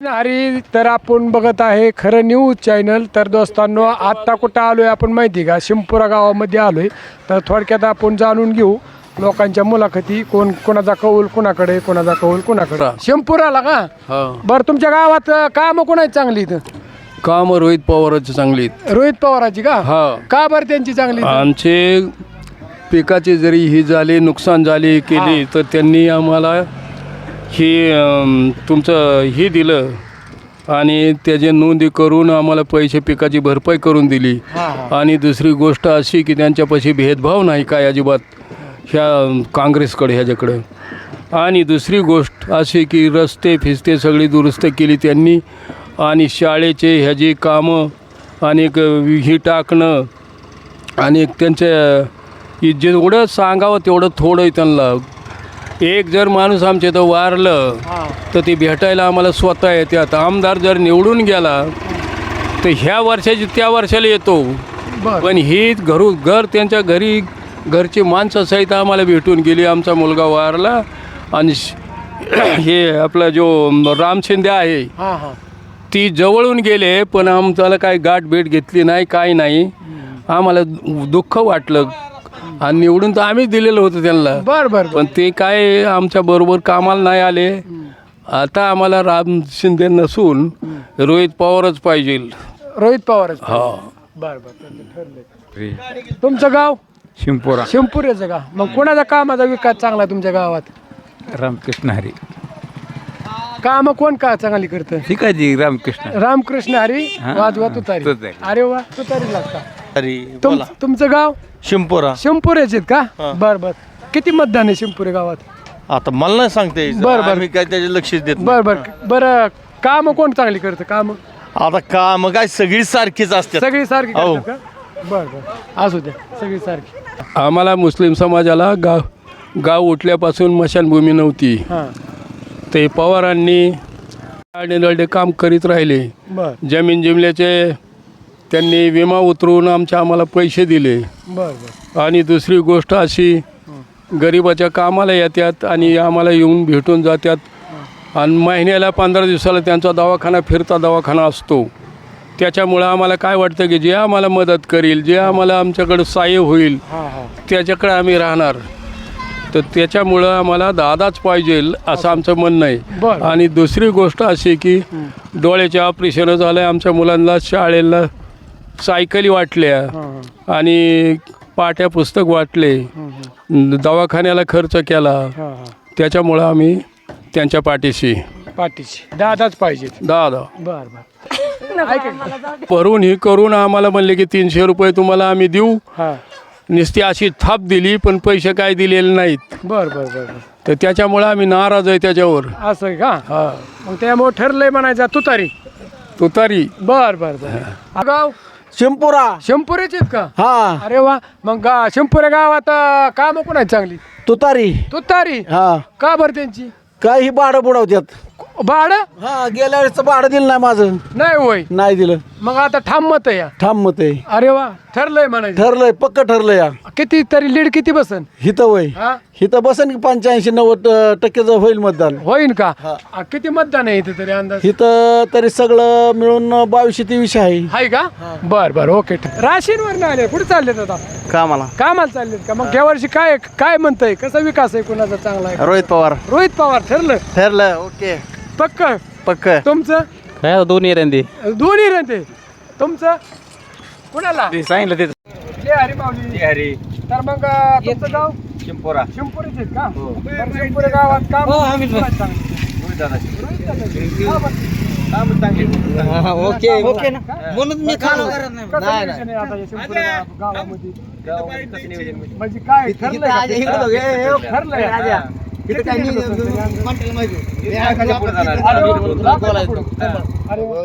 हरी तर आपण बघत आहे खरं न्यूज चॅनल तर दोस्तांनो आत्ता कुठं आलोय आपण माहिती का? शिंपुरा गावामध्ये आलोय. तर थोडक्यात आपण जाणून घेऊ लोकांच्या मुलाखती. कोण कोणाचा कौल कोणाकडे कोणाचा कौल कोणाकडे? शिंपुराला का? बरं तुमच्या गावात काम कोणाची चांगली इथं? काम रोहित पवारांची चांगली. रोहित पवाराची का? हा. का बरं त्यांची चांगली? आमचे पिकाचे जरी ही झाले नुकसान झाले केले तर त्यांनी आम्हाला हे तुमचं हे दिलं आणि त्याचे नोंदी करून आम्हाला पैसे पिकाची भरपाई करून दिली. आणि दुसरी गोष्ट अशी की त्यांच्यापाशी भेदभाव नाही काय अजिबात ह्या काँग्रेसकडे ह्याच्याकडं आणि दुसरी गोष्ट अशी की रस्ते फिस्ते सगळी दुरुस्त केली त्यांनी आणि शाळेचे ह्याची कामं आणि ही टाकणं आणि त्यांच्या जेवढं सांगावं तेवढं थोडं त्यांना एक जर माणूस आमच्या इथं वारलं हा. तर ते भेटायला आम्हाला स्वतः येते. आता आमदार जर निवडून गेला तर ह्या वर्षाची त्या वर्षाला येतो. पण ही घरू घर त्यांच्या घरी घरची माणसं सहित आम्हाला भेटून गेली. आमचा मुलगा वारला आणि हे आपला जो राम शिंदे आहे हा हा. ती जवळून गेले पण आमच्याला काय गाठ भेट घेतली नाही काय नाही. आम्हाला दुःख वाटलं. आणि निवडून तर आम्हीच दिलेलं होतं त्यांना. बर बर पण ते काय आमच्या बरोबर कामाला नाही आले. आता आम्हाला राम शिंदे नसून रोहित पवारच पाहिजे. रोहित पवार हा. बर बर तुमचं गाव? शिंपोरा. शिंपुरेचं का मग कोणाचा कामाचा विकास चांगला आहे तुमच्या गावात? रामकृष्ण हरी. काम कोण का चांगली करतं? ठीक आहे जी रामकृष्ण रामकृष्ण हरी हा, वाजवा तुतारी. तुतारी. अरे वा तुतारी लागता. अरे तुम बोला. तुमचं गाव? शिंपोरा. शिंपुरेचे आहेत का? हा. बर बर. किती मतदान आहे शिंपुरे गावात? आता मला नाही सांगता यायचं. बरं, बरं. आम्ही काय त्याचे लक्षच देत नाही. बर बर. बर काम कोण चांगली करतं? काम? आता का मग काय सगळी सारखीच असतात. सगळी सारखी हो. करतात का? बर बर. असू द्या. सगळी सारखी. आम्हाला मुस्लिम समाजाला गाव गाव उठल्यापासून मशानभूमी नव्हती. हा. ते पवारांनी काम करीत राहिले. बर. जमीन जिमल्याचे त्यांनी विमा उतरवून आमच्या आम्हाला पैसे दिले. बर बर. आणि दुसरी गोष्ट अशी गरिबाच्या कामाला येतात आणि आम्हाला येऊन भेटून जातात आणि महिन्याला पंधरा दिवसाला त्यांचा दवाखाना फिरता दवाखाना असतो. त्याच्यामुळं आम्हाला काय वाटतं की जे आम्हाला मदत करील जे आम्हाला आमच्याकडं सहाय्य होईल हा हा. त्याच्याकडे आम्ही राहणार. तर त्याच्यामुळं आम्हाला दादाच पाहिजे असं आमचं म्हणणं आहे. बरं. आणि दुसरी गोष्ट अशी की डोळ्याचे ऑपरेशन झालं आमच्या मुलांना शाळेला. सायकली वाटल्या आणि पाट्या पुस्तक वाटले. दवाखान्याला खर्च केला. त्याच्यामुळं आम्ही त्यांच्या पाठीशी. पाठीची दादाच पाहिजेत. दादा. बर बर. भरून ही करून आम्हाला म्हणले की तीनशे रुपये तुम्हाला आम्ही देऊ. हा. नुसती अशी थाप दिली पण पैसे काय दिलेले नाहीत. बर बर बर बर. तर त्याच्यामुळं आम्ही नाराज आहे त्याच्यावर. असं आहे का? हा. मग त्यामुळे ठरलंय म्हणायचं तुतारी. तुतारी. बर बर बर. गाव शिंपोरा. शंपुरेचे आहेत का? हा. अरे वा. मग गा शंपुरे गावात काम कोणाची चांगली? तुतारी. तुतारी? हा. का बरं त्यांची? काय ही भाडं बुडवतात. भाडं? हा गेल्या वेळेस भाडं दिलं नाही माझं. नाही होय. नाही दिलं. मग आता ठाम मत आहे या. ठाम मत आहे. अरे वा ठरलंय म्हणायचं. ठरलंय पक्क ठरलंय या. किती तरी लीड किती बसन? हिथं वय हा? हिथं बसन की पंच्याऐंशी नव्वद अं, टक्केचं होईल मतदान. होईन का? हा. आ, किती मतदान आहे इथे तरी अंदाज? हिथं तरी सगळं मिळून बावीसशे तेवीसशे आहे. आहे का? बर बर ओके. राशींवर नाही आले. कुठे चाललेत आता? कामाला. कामाला चाललेत का? मग या वर्षी काय काय म्हणतंय? कसा विकास आहे? कुणाचा चांगला आहे? रोहित पवार. रोहित पवार ठरलं? ठरलं ओके. पक्क? पक्क. तुमचं? काय दोन्ही रंदी दोन्ही रंते तुमचं? कुणाला? सांगितलं ते. जय हरी माऊली. हरी. तर मग अं, तुमचं गाव? शिंपोरा. शिंपुरीचे का? बरं, शिंपुरे गावात? रोहित दादाचे. का बरं? ओके. ओके ना. म्हणून मी नाही. आता या शिंपुरे गाव- गावामध्ये? म्हणजे काय ठरलंय का? ते? ठरलंय का? अरे वा.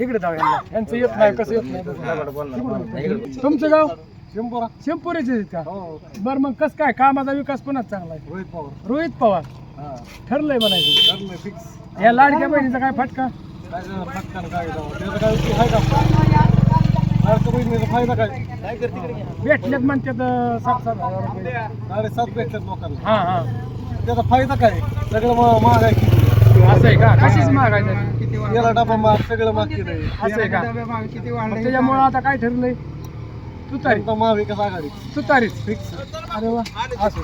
इकडे जाऊ यांना. यांचं येत नाही कसं येत नाही. बघू. तुमचं गाव? शिंपुरा. शिंपुरेचे आहेत का? बरं मग कसं काय? कामाचा विकास पुन्हा चांगला आहे. रोहित पवार. रोहित पवार. ठरलंय म्हणायचं. ठरलंय फिक्स या लाडक्या बहिणीचा काय फटका? फायदा काय? भेटलेत म्हणतात अं, सात सात हजार रुपये. साडेसात भेटतात लोकांना. हा हा. त्याचा फायदा काय? सगळं महाग आहे असं आहे का? कशीच महागाई झाली? याला डबा माग सगळं माग केलंय असं आहे का? मग त्याच्यामुळं आता काय ठरलंय? तुतारी. आता महाविकास आघाडी. तुतारीच. फिक्स अरे वा. असं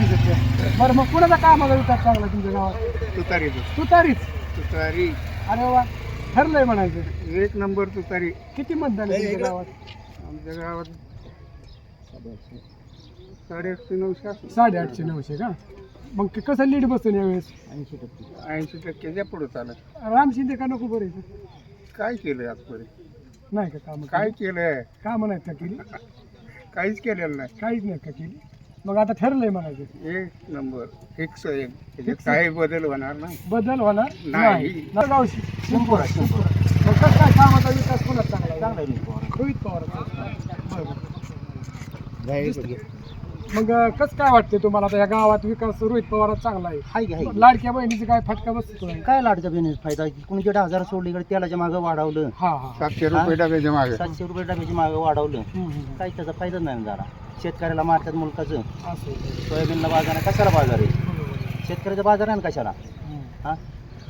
दिसत. बरं मग कुणाचा कामाचा विकास चांगला तुमच्या गावात? तुतारी तुतारीच. तुतारी. अरे वा. ठरलंय म्हणायचं. एक नंबर तुतारी. किती मतदान आहे तुमच्या गावात? आमच्या गावात साडेआठशे नऊशे असतील. साडेआठशे नऊशे का? मग ते कसं लीड बसून यावेळेस? ऐंशी टक्क्याच्या पुढे चालत. राम शिंदे का नको बरे काय केलंय आजपर्यंत? नाही का काम काय केलंय? काम नाहीत का केली? काहीच केलेलं नाही. काहीच नाही का केली? मग आता ठरलंय म्हणायचं. एक नंबर फिक्स एक. त्याच्यात काही बदल होणार नाही. बदल होणार नाही. गावशी शिंपोरा शिंपोरा मग कसं काय कामाचा विकास कोणाचा चांगला आहे? रोहित पवार मग कसं काय वाटते तुम्हाला आता या गावात विकास रोहित पवार चांगला आहे? हाय की हाय की. लाडक्या बहिणीचा काय फटका बसतोय? काय लाडच्या बहिणीचा फायदा? कुणी दीड हजार सोडली इकडे तेलाच्या मागं वाढवलं. हा हा सातशे रुपये डब्याच्या मागे. सातशे रुपये डब्याच्या मागं वाढवलं. हम्म, हम्म. काही त्याचा फायदा नाही ना जरा शेतकऱ्याला मारतात मुलकाचं. असं आहे. सोयाबीनला बाजार आहे कशाला बाजार आहे? बरोबर. शेतकऱ्याचा बाजार आहे ना कशाला? हम्म. हा?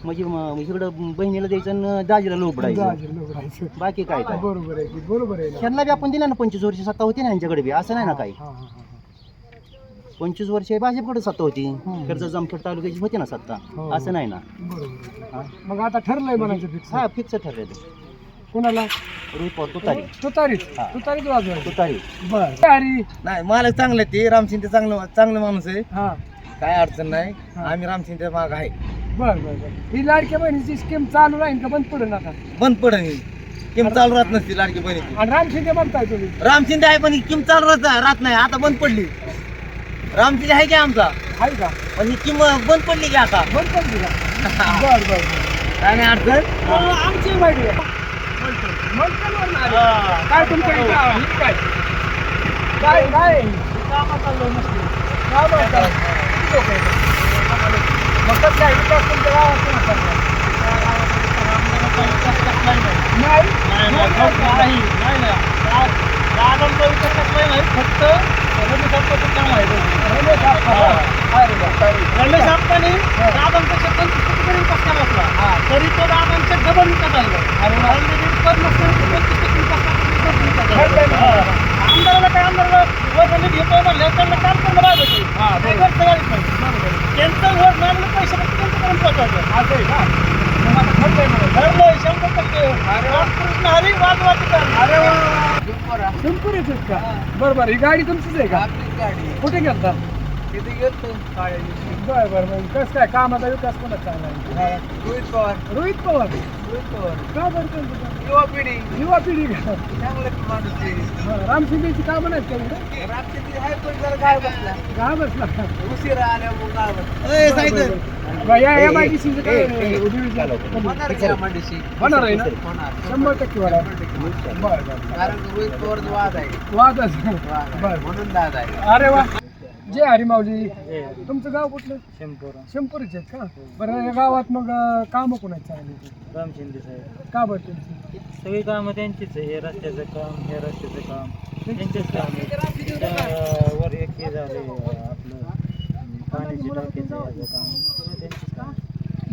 म्हणजे म- इकडं बहिणीला द्यायचं आणि दाजीला लोपडायचं दाजी लोकरायचं. बाकी काय काय? बरोबर आहे की बरोबर आहे ना. त्यांना बी आपण दिला ना पंचवीस वर्ष सत्ता होती ना यांच्याकडे बी. असं नाही ना काही हा, हा, हा, हा. पंचवीस वर्ष भाजपकडे सत्ता होती. कर्ज जामखेड तालुक्याची होती ना सत्ता. हो. असं नाही ना? बरोबर. आहे. हा? मग आता ठरलंय म्हणायचं फिक्स हा फिक्स ठरलेलं कोणाला? रोहित पवार तुतारी. तुतारीच. हा. तुतारीच वाजवायची तुतारी. बर. हरी नाही मालक चांगले ते. राम शिंदे चांगलं चांगलं माणूस आहे. हा. काय अडचण नाही. हा. आम्ही राम शिंदे माग आहे. बर बर बर. ही लाडक्या बहिणीची स्कीम चालू राहील का? बंद पडेल आता? बंद पडन ही किम चालू राहत नसती लाडकी बहिणीची. आणि राम शिंदे म्हणताय तुम्ही. राम शिंदे आहे पण ही किम चालू राहत राहत नाही. आता बंद पडली. राम शिंदे आहे की आमचा? आहे का? पण ही किम बंद पडली की आता. बंद पडली का? बर बर काय नाही अडचण? आमची. काय तुमच्या इथं? आहे? हे काय? काय काय? कामात चाललं नसते. काय बोलता? किती लोकं आहेत? मग कसं काय? विकास तुमच्या गावात कोणा चालला? नाही? रमेश आप्पा. अरे वा. रमेश आप्पानी दादांपेक्षा पंचवीस टक्के जरी विकास तरी तो दादांच्या डबल विकास झाला अरे वा. पंचवीस टक्के आमदाराला काय आमदाराला वजन घेतो म्हणलं त्यांना काम करणं भाग होते हा, काही बरोबर. खर्च करायचं नाही त्यांचं वोट मागलं पैसे फक्त त्यांच्यापर्यंत पोहोचवायचं असं आहे का? मग आता ठरलंय म्हणायचं. ठरलंय शंभर टक्के रामकृष्ण हरी वाजवायचं काम. अरे वा शिंपुरीच आहेत का बरं ही गाडी तुमचीच आहे का? कुठे गेलता? बर बर बर कसं काय कामाचा विकास कोणा चांगला आहे रोहित पवार रोहित पवार रोहित पवार का बरं त्यांचं? युवा पिढी युवा पिढी का चांगलं माणूस आहे. हा, राम शिंदेची कामं नाहीत का इकडे? रामचंद्र आहे पण जरा काय बसला का बसला उशिरा आल्यामुळे काय बसला बरं, या डी सीचं काय डिव्हिजन होणार की आम्हाला होणार आहे ना होणार शंभर टक्के होणार बरं बरं कारण रोहित पवारचा वाद आहे वादच बरं म्हणून दादा आहे अरे वा जय हरी माऊली तुमचं गाव कुठलं? शंपूरच आहेत का? बरं या गावात मग काम कोणाची चांगली राम शिंदे साहेब. का बरं त्यांची? सगळी कामं त्यांचीच आहे. हे रस्त्याचं काम हे रस्त्याचं काम. त्यांचेच काम आहे. त्या वर एक हे झाले आपलं पाण्याची टाकीचं काम. त्यांचंच काम.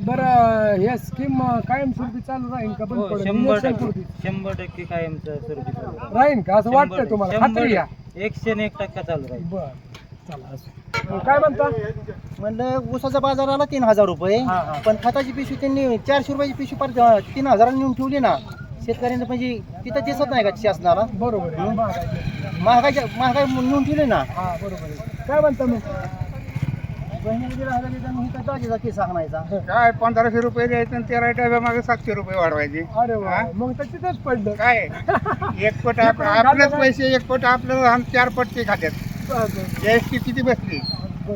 बरं ह्या स्कीम कायमस्वरूपी चालू राहील का? बंद हो, पडेल शंभर टक्के. शंभर टक्के कायमचं स्वरूपी चालू राहील. राहील का? असं वाटतंय शंभर- तुम्हाला. शंभर खात्री या. टक्के. एकशे आणि एक टक्का चालू राहील. बर. काय म्हणता? म्हणलं ऊसाचा बाजार आला तीन हजार रुपये. हा, हा. पण खताची पिशवी त्यांनी चारशे रुपयाची पिशवी पर तीन हजारांनी नेऊन ठेवली ना. शेतकऱ्यांना म्हणजे तिथं दिसत नाही का शासनाला बरोबर आहे. महागाई. महागाईच्या महागाई नेऊन ठेवली ना. हा बरोबर आहे. काय म्हणता मग? बहिणीला हजार इथं केस आणायचा. काय पंधराशे रुपये द्यायचं आणि तेरा डब्या मागे सातशे रुपये वाढवायचे. अरे वा मग तर तिथंच पडलं. काय? एक पट आप- आपलेच पैसे एक पट आपलं आणि चार पट ते खात्यात. जीएसटी किती बसली?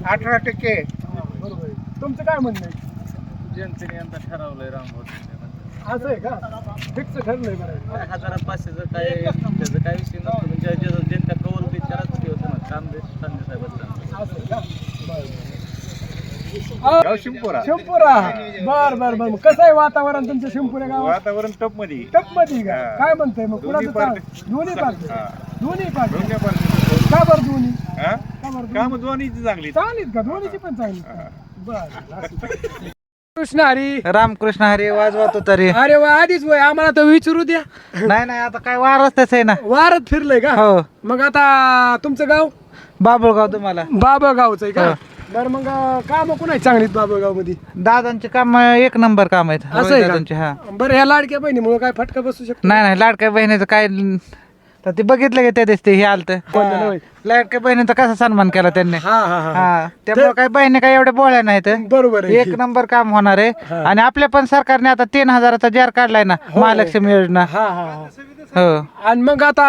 अठरा टक्के. तुमचं काय म्हणणं आहे? जनतेने यंदा ठरवलंय राम असं आहे का? फिक्स ठरलंय बरं. हजार पाचशेचं काय त्याचं काय विषय नसतो. म्हणजे ज्याचं जनता कौल बी त्यालाच हे होतं ना काम देश संजय साहेबांचं असं आहे का? बरं. बरं शिंपोरा शिंपुरा बर बर बर. कसं आहे वातावरण तुमच्या शिंपुऱ्या गावात? वातावरण टपमध्ये. टपमध्ये का? हा. काय म्हणतंय मग? दोन्ही कुणाचं. दोन्ही पार्टी. हा. दोन्ही पार्टी. हा? का बरं दोन्ही? काम दोन्हीची चांगली चांगलीच का? दोन्हीची पण चांगली बर रामकृष्ण हरी. रामकृष्ण हरी वाजवतो तरी. अरे वा आधीच वय. आम्हाला तर विचारू द्या. नाही नाही आता काय वारच तसं आहे ना. वारत फिरलंय का? हो. मग आता तुमचं गाव? बाबुळगाव तुम्हाला. बाबळगावचं आहे का? बरं मग काम कोण आहे चांगलीत बाबळगावमध्ये दादांचे काम एक नंबर काम आहेत. असं आहे दादांचे हा. बरं ह्या लाडक्या बहिणीमुळे काय फटका बसू शकतो? नाही नाही लाडक्या बहिणीचं काय तर ते बघितलं का त्या दिसते हे आलत. होय? लाडक्या बहिणीचा कसा सन्मान केला त्यांनी? हा हा हा. हा. त्यामुळे काय बहिणी काय एवढ्या बोळ्या नाहीत. बरोबर आहे. एक नंबर काम होणार आहे. आणि आपल्या पण सरकारने आता तीन हजाराचा जार काढलाय ना महालक्ष्मी योजना. हा हा हा. हो. आणि मग आता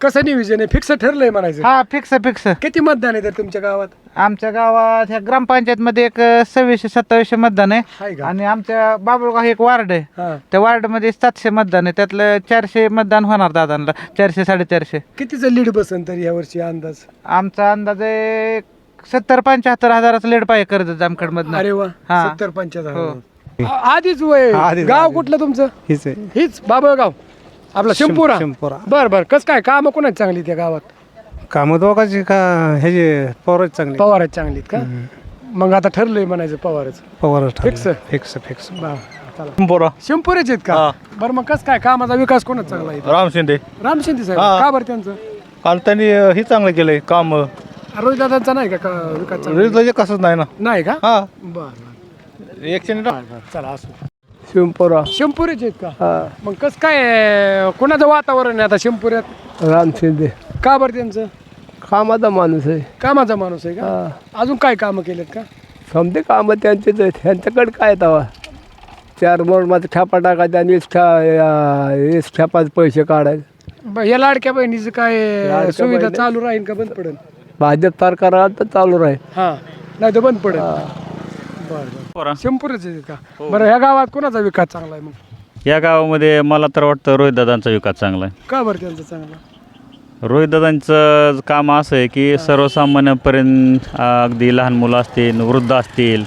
कसं नियोजन आहे? फिक्स ठरलंय म्हणायचं. हा फिक्स फिक्स किती मतदान आहे तर तुमच्या गावात? आमच्या गावात ह्या ग्रामपंचायत मध्ये एक सव्वीसशे सत्तावीसशे मतदान आहे. का? आणि आमच्या बाबुळगाव एक वार्ड आहे. हा. त्या वार्डमध्ये सातशे मतदान आहे. त्यातलं चारशे मतदान होणार दादांना. चारशे साडेचारशे. कितीचं लीड बसन तरी यावर्षी अंदाज? आमचा अंदाज आहे सत्तर पंच्याहत्तर हजाराचा लेड पाहिजे कर्ज जामखेड मधनं अरे वा हा. सत्तर पंच्याहत्तर आधीच वय. गाव कुठलं तुमचं? हीच आहे. हीच बाबळगाव. आपला शिंपुरा. शिंपुरा. बर बर. कस काय? काम कोणाची चांगली त्या गावात? कामं दोघांची का हे जे पवारच चांगले? पवारच चांगलीत का? मग आता ठरलंय म्हणायचं पवारच. पवारच Fix? फिक्स फिक्स चला. शिंपुरेच आहेत का? बरं मग कस काय? कामाचा विकास कोणाच चांगला आहे राम शिंदे. राम शिंदे साहेब. हा. का बरं त्यांचं? काल त्यांनी अ, हे चांगलं केलंय काम. रोहित दादांचा नाही का का विकास चांगला? रिजला कसंच नाही ना. नाही का? हा. बर एकशे चला असू. शिवपुरा शिंपुरेच आहेत का? मग कस काय? कोणाचं वातावरण आहे आता शिंपुऱ्यात? राम शिंदे. का बरं त्यांचं? कामाचा माणूस आहे. कामाचा माणूस आहे का? अजून काय कामं केलेत का? समजे कामं त्यांचेच आहेत. त्यांच्याकडे काय तवा चार मोडमध्ये छापा टाकायचा आणि वीस छापाचे पैसे काढायचे. ब- या लाडक्या बहिणीचं काय लाडक्या सुविधा बहिणी- चालू राहील का? बंद पडेल? भाजप सरकार आलं तर चालू राहील. हा. नाही तर बंद पडेल. बरं बरं. शिंपुरेच आहेत का? बरं ह्या गावात कोणाचा विकास चांगला आहे मग? या गावामध्ये मला तर वाटतं रोहितदादांचा विकास चांगला आहे. का बरं त्यांचा चांगला? रोहितदादांचं काम असं आहे की सर्वसामान्यपर्यंत अगदी लहान मुलं असतील वृद्ध असतील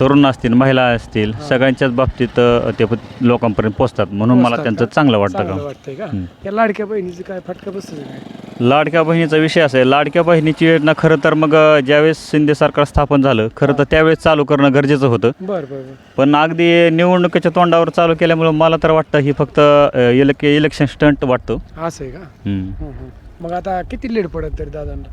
तरुण असतील महिला असतील सगळ्यांच्याच बाबतीत ते प- लोकांपर्यंत पोचतात म्हणून मला त्यांचं? चांगलं वाटतं चांगलं का वाटतंय का? या लाडक्या बहिणीचं काय फटका बसतो काय लाडक्या बहिणीचा विषय असा आहे लाडक्या बहिणीची योजना खरं तर मग अ, ज्यावेळेस शिंदे सरकार स्थापन झालं खरं तर त्यावेळेस चालू करणं गरजेचं होतं. बरं बरं बरं. पण अगदी निवडणुकीच्या तोंडावर चालू केल्यामुळं मला तर वाटतं ही फक्त अ, इलेक इलेक्शन स्टंट वाटतो. असं आहे का? हम्म. मग आता किती लीड पडत तरी दादांना?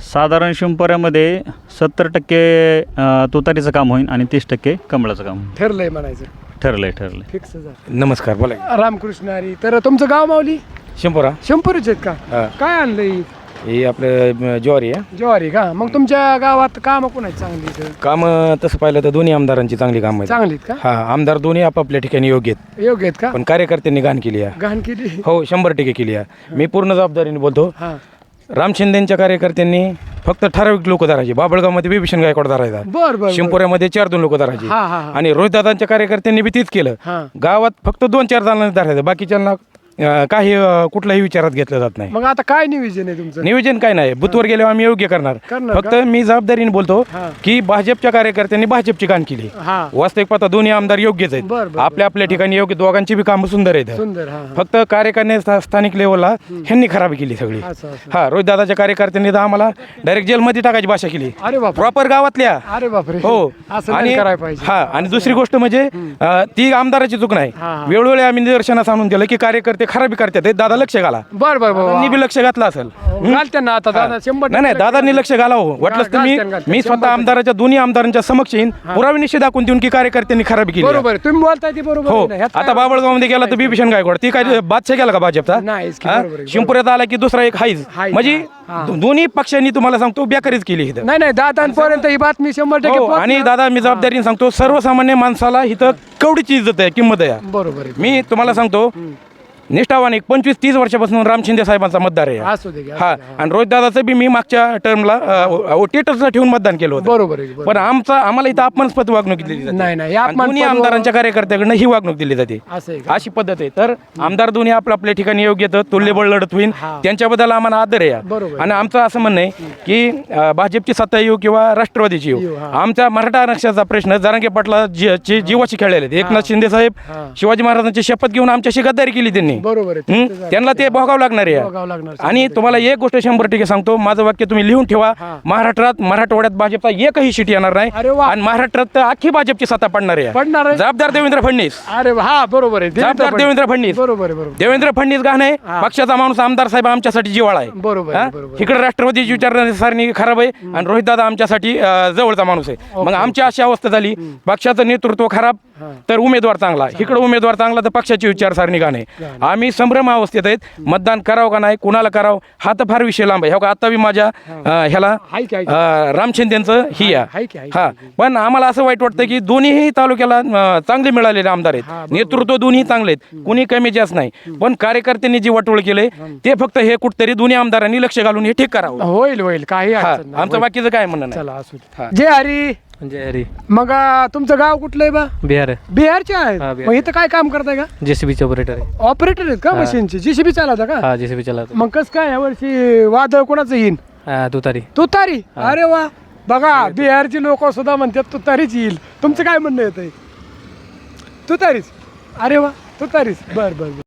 साधारण शिंपऱ्यामध्ये सत्तर टक्के अ, तुतारीचं काम होईल आणि तीस टक्के कमळाचं काम होईल. ठरलंय म्हणायचं. ठरलंय ठरलंय. फिक्स झालं नमस्कार बोला रामकृष्ण हरी. तर तुमचं गाव माऊली? शिंपुरा. शंभरच आहेत का. काय आणलंय? हे आपलं ज्वारी आहे. ज्वारी का? मग तुमच्या गावात काम कोणाची चांगली इथं? काम तसं पाहिलं तर दोन्ही आमदारांची चांगली काम आहेत. चांगलीत का? हा आमदार दोन्ही आपापल्या ठिकाणी योग्य आहेत. योग्य आहेत का? पण कार्यकर्त्यांनी घाण केली आहे. घाण केली? हो शंभर टक्के केली आहे. मी पूर्ण जबाबदारीने बोलतो. हा. राम शिंदेच्या कार्यकर्त्यांनी फक्त ठराविक लोक धरायचे बाबळगावमध्ये बिभीषण गायकवाड धरायचा. बर बर, बर. शिंपुऱ्यामध्ये चार दोन लोक धरायचे हा हा हा. आणि रोहितदादांच्या कार्यकर्त्यांनी बी तीच केलं. हा. गावात फक्त दोन चार जणांनी धरायचं बाकीच्यांना अं, काही अं, कुठलाही विचारात घेतलं जात नाही. मग आता काय नियोजन आहे तुमचं? नियोजन काय नाही. बुथवर गेल्यावर आम्ही योग्य करणार. करणार फक्त मी जबाबदारीने बोलतो हा. की भाजपच्या कार्यकर्त्यांनी भाजपची काम केली. हा. वास्तविक पाहता दोन्ही आमदार योग्यच बर, बर, आहेत बर. आपल्या आपल्या ठिकाणी योग्य दोघांची बी कामं सुंदर आहेत. सुंदर हा हा. फक्त कार्यकर्ते स्था- स्थानिक लेवलला ह्यांनी खराब केली सगळी. असं असं. हा रोहितदादाच्या कार्यकर्त्यांनी तर आम्हाला डायरेक्ट जेलमध्ये टाकायची भाषा केली. अरे प्रॉपर गावातल्या. अरे बापरे. हो. असं आणि नाही करायला पाहिजे. हा आणि दुसरी गोष्ट म्हणजे अं, ती आमदाराची चूक नाही. हा, हा. वेळोवेळी आम्ही निदर्शनास आणून दिलं की कार्यकर्ते खराबी करतात. हे दादा लक्ष घाला. बर बर दादांनी बी लक्ष घातलं असेल. घाल त्यांना आता दादा शंभर नाही नाही दादांनी लक्ष घालावं. वाटलंच तर मी स्वतः आमदाराच्या दोन्ही आमदारांच्या समक्ष येईन पुरावे निश्चित दाखवून देऊन की कार्यकर्त्यांनी खराबी केली. बरोबर आहे. तुम्ही बोलताय ते बरोबर हो. आहे ना. ह्यात काय आता बाबळगावमध्ये गेला तर बिभीषण गायकवाड ती काय बादशाह गेला का भाजपचा? नाहीच की, हा? बरोबर आहे, शिंपुऱ्यात आला की दुसरा एक हाईज. हाईज, म्हणजे हा. दो- दोन्ही पक्षांनी तुम्हाला सांगतो बेकारीच केली इथं. नाही नाही दादांपर्यंत ही बातमी शंभर टक्के हो आणि पोहोचणार. दादा मी जबाबदारीने सांगतो सर्वसामान्य माणसाला इथं केवढीची इज्जत आहे किंमत आहे. बरोबर आहे. मी तुम्हाला सांगतो निष्ठावान एक पंचवीस तीस वर्षापासून राम शिंदे साहेबांचा मतदार आहे असू दे घ्या, हा असू दे, आणि रोहित दादाचं बी मी मागच्या टर्मला टेटसला ठेवून मतदान केलं होतं बरोबर आहे बरोबर. पण आमचा आम्हाला इथं अपमानस्पद वागणूक दिली जाते नाही नाही हे आणि दोन्ही आमदारांच्या कार्यकर्त्याकडनं ही वागणूक दिली जाते असं आहे का? अशी पद्धत आहे तर आमदार दोन्ही आपल्या आपल्या ठिकाणी योग्य येतं तुल्यबळ लढत होईल हा. त्यांच्याबद्दल आम्हाला आदर आहे बरोबर. आणि आमचं असं म्हणणं आहे की अं, भाजपची सत्ता येऊ किंवा राष्ट्रवादीची येऊ, येऊ हा. आमच्या मराठा आरक्षणाचा प्रश्न जरांगे पाटला जी- जीवाशी खेळलेले आहेत. एकनाथ शिंदे साहेब हा. शिवाजी महाराजांची शपथ घेऊन आमच्याशी गद्दारी केली त्यांनी नाही. बरोबर आहे हं? त्यांना ते भोगावं लागणार आहे. आणि तुम्हाला एक गोष्ट शंभर टक्के सांगतो माझं वाक्य तुम्ही लिहून ठेवा. हा. महाराष्ट्रात मराठवाड्यात भाजपचा एकही सीट येणार नाही. अरे वा. आणि महाराष्ट्रात तर अख्खी भाजपची सत्ता पडणार आहे. पडणार आहे. जबाबदार देवेंद्र फडणवीस. अरे वा, हा बरोबर आहे. जबाबदार देवेंद्र फडणवीस. बरोबर आहे बरोबर देवेंद्र फडणवीस गाणे हा. पक्षाचा माणूस आमदार साहेब आमच्यासाठी जिवाळा आहे. बरोबर आहे, बरोबर आहे. इकडे राष्ट्रवादीची विचारसरणी खराब आहे आणि रोहित दादा आमच्यासाठी अं, जवळचा माणूस आहे. मग आमची अशी अवस्था झाली. पक्षाचं नेतृत्व खराब. तर उमेदवार चांगला. इकडे उमेदवार चांगला तर पक्षाची विचारसरणी गाणे आम्ही संभ्रम अवस्थेत आहेत. मतदान करावं का नाही? कुणाला करावं? हा तर फार विषय लांब आहे. हो का? आता बी माझ्या ह्याला हाय की, हाय की. अं, राम शिंदेचं ही आहे की, की, हा. पण आम्हाला असं वाईट वाटतं की दोन्हीही तालुक्याला चांगले मिळालेले आमदार आहेत. नेतृत्व दोन्ही चांगले आहेत. कुणी कमी जास्त नाही. पण कार्यकर्त्यांनी जी वाटोळ केले ते फक्त हे कुठतरी दोन्ही आमदारांनी लक्ष घालून हे ठीक करावं. होईल होईल. काही नाही. आमचं बाकीचं काय म्हणणं नाही. जय हरी! जय हरी मग तुमचं गाव कुठलं आहे बा? बिहार बिहारचे आहेत हा, बिहार. मग इथं काय काम करताय का? जे सी बीचे ऑपरेटर आहे. ऑपरेटर आहेत का मशीनचे? जीसीबी चालवता का? हा जे सी बी चलावतो. मग कस काय यावर्षी वादळ कोणाचं येईन? हा तुतारी. तुतारी? अरे वा. बघा बिहारची लोक सुद्धा म्हणतात तुतारीच येईल. तुमचं काय म्हणणं येत तुतारीच. अरे वा तुतारीच. बर बर बर.